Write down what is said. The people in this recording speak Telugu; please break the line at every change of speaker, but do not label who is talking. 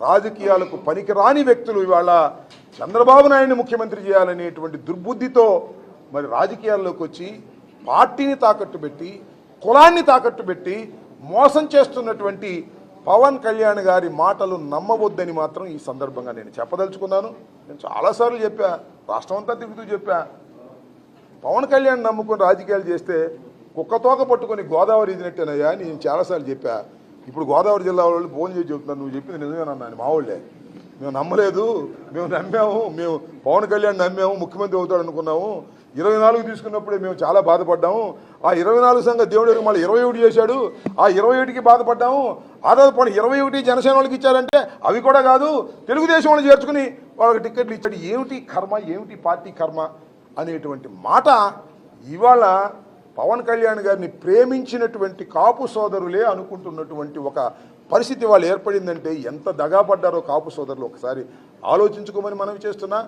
రాజకీయాలకు పనికిరాని వ్యక్తులు ఇవాళ చంద్రబాబు నాయుడిని ముఖ్యమంత్రి చేయాలనేటువంటి దుర్బుద్ధితో మరి రాజకీయాల్లోకి వచ్చి పార్టీని తాకట్టు పెట్టి కులాన్ని తాకట్టు పెట్టి మోసం చేస్తున్నటువంటి పవన్ కళ్యాణ్ గారి మాటలు నమ్మవద్దని మాత్రం ఈ సందర్భంగా నేను చెప్పదలుచుకున్నాను. నేను చాలాసార్లు చెప్పా రాష్ట్రం అంతా తిరుగుతూ చెప్పా. పవన్ కళ్యాణ్ నమ్ముకొని రాజకీయాలు చేస్తే కుక్కతోక పట్టుకొని గోదావరి ఇదినట్టేనయ్యా అని నేను చాలాసార్లు చెప్పా. ఇప్పుడు గోదావరి జిల్లా వాళ్ళు ఫోన్ చేసి చెప్తున్నాను నువ్వు చెప్పింది నిజమేనన్నా అని మా వాళ్ళే మేము నమ్మలేదు. మేము నమ్మాము. మేము పవన్ కళ్యాణ్ నమ్మాము. ముఖ్యమంత్రి అవుతాడు అనుకున్నాము. ఇరవై నాలుగు తీసుకున్నప్పుడే మేము చాలా బాధపడ్డాము. ఆ ఇరవై నాలుగు సంఘ దేవుడు మళ్ళీ ఇరవై ఒకటి చేశాడు. ఆ ఇరవై ఒకటికి బాధపడ్డాము. ఆధార పని ఇరవై ఒకటి జనసేన వాళ్ళకి ఇచ్చారంటే అవి కూడా కాదు. తెలుగుదేశం వాళ్ళు చేర్చుకుని వాళ్ళకి టికెట్లు ఇచ్చాడు. ఏమిటి కర్మ? ఏమిటి పార్టీ కర్మ? అనేటువంటి మాట ఇవాళ పవన్ కళ్యాణ్ గారిని ప్రేమించినటువంటి కాపు సోదరులే అనుకుంటున్నటువంటి ఒక పరిస్థితి వాళ్ళు ఏర్పడిందంటే ఎంత దగాపడ్డారో కాపు సోదరులు ఒకసారి ఆలోచించుకోమని మనవి చేస్తున్నా.